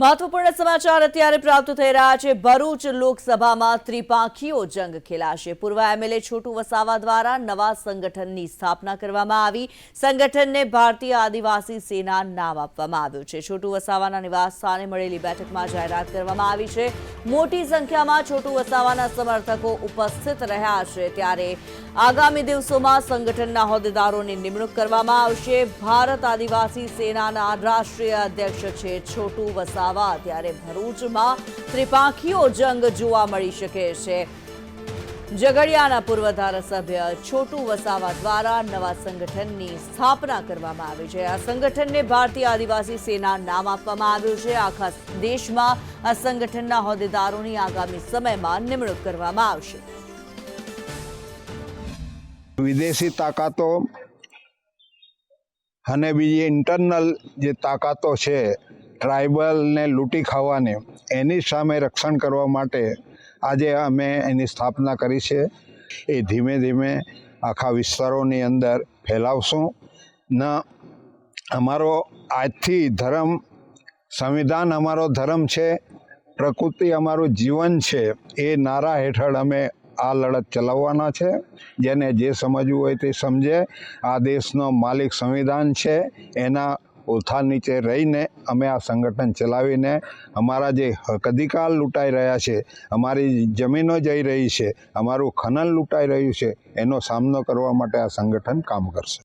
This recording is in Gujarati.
મહત્વપૂર્ણ સમાચાર અત્યારે પ્રાપ્ત થઈ રહ્યા છે. ભરૂચ લોકસભામાં ત્રિપાંખીઓ જંગ ખેલાશે. પૂર્વ એમએલએ છોટુ વસાવા દ્વારા નવા સંગઠનની સ્થાપના કરવામાં આવી. સંગઠનને ભારતીય આદિવાસી સેના નામ આપવામાં આવ્યું છે. છોટુ વસાવાના નિવાસ સ્થાને મળેલી બેઠકમાં જાહેરાત કરવામાં આવી છે. મોટી સંખ્યામાં છોટુ વસાવાના સમર્થકો ઉપસ્થિત રહ્યા છે. ત્યારે આગામી દિવસોમાં સંગઠનના હોદ્દેદારોની નિમણૂક કરવામાં આવશે. ભારત આદિવાસી સેનાના રાષ્ટ્રીય અધ્યક્ષ છે છોટુ વસાવા. ત્યારે ભરૂચમાં ત્રિપાંખીઓ જંગ જોવા મળી શકે છે. ઝઘડિયાના પૂર્વ ધારાસભ્ય છોટુ વસાવા દ્વારા નવા સંગઠનની સ્થાપના કરવામાં આવી છે. આ સંગઠનને ભારતીય આદિવાસી સેના નામ આપવામાં આવ્યું છે. આખા દેશમાં આ સંગઠનના હોદ્દેદારોની આગામી સમયમાં નિમણૂક કરવામાં આવશે. વિદેશી તાકાતો અને બીજી ઇન્ટરનલ જે તાકાતો છે ટ્રાઇબલને લૂંટી ખાવાની એની સામે રક્ષણ કરવા માટે આજે અમે એની સ્થાપના કરી છે. એ ધીમે ધીમે આખા વિસ્તારોની અંદર ફેલાવશું. ન, અમારો આજથી ધર્મ, સંવિધાન અમારો ધર્મ છે, પ્રકૃતિ અમારું જીવન છે, એ નારા હેઠળ અમે આ લડત ચલાવવાના છે. જેને જે સમજવું હોય તે સમજે. આ દેશનો માલિક સંવિધાન છે, એના ઓથા નીચે રહીને અમે આ સંગઠન ચલાવીને અમારા જે હક લૂંટાઈ રહ્યા છે, અમારી જમીનો જઈ રહી છે, અમારું ખનન લૂંટાઈ રહ્યું છે, એનો સામનો કરવા માટે આ સંગઠન કામ કરશે.